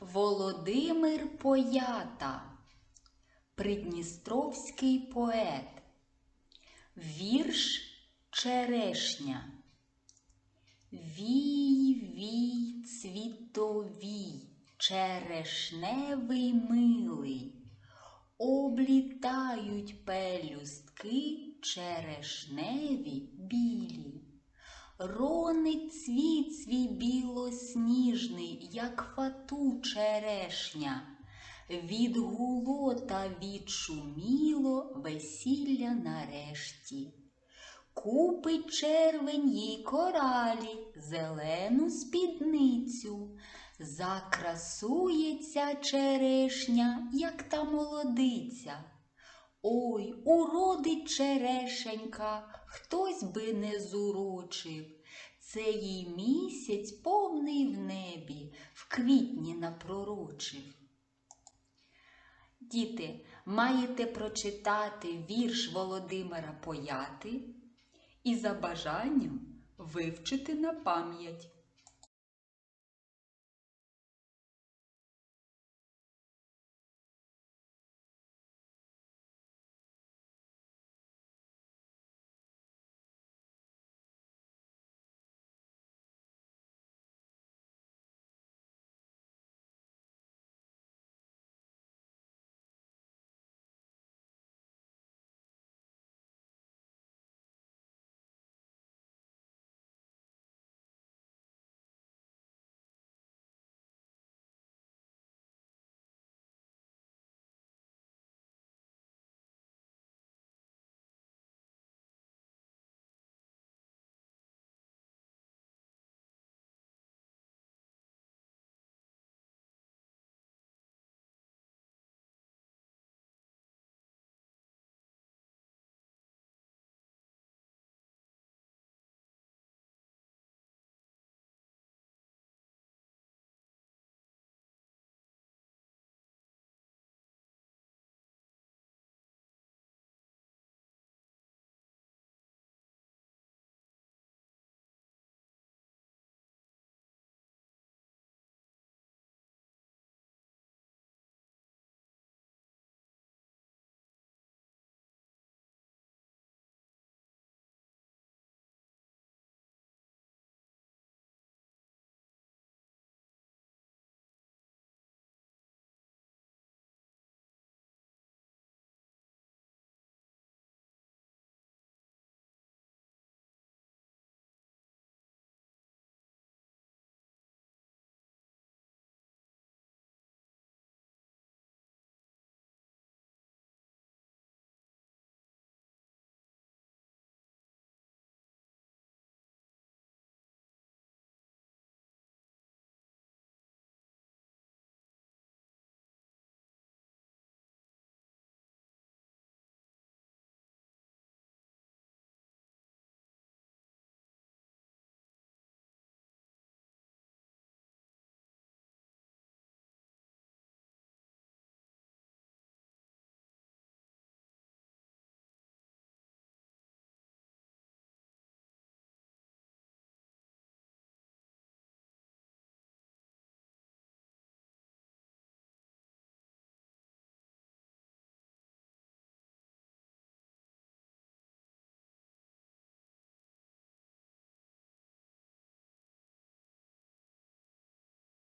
Володимир Поята, придністровський поет, вірш Черешня. Вій, вій, цвітовій, черешневий милий, облітають пелюстки черешневі білі. Ронить цвіт свій білосніжний, як фату черешня. Відгуло та відшуміло весілля нарешті. Купить червень їй коралі, зелену спідницю. Закрасується черешня, як та молодиця. Ой, уродить черешенька, хтось би не зурочив. Це їй місяць повний в небі, в квітні напророчив. Діти, маєте прочитати вірш Володимира Пояти і за бажанням вивчити на пам'ять.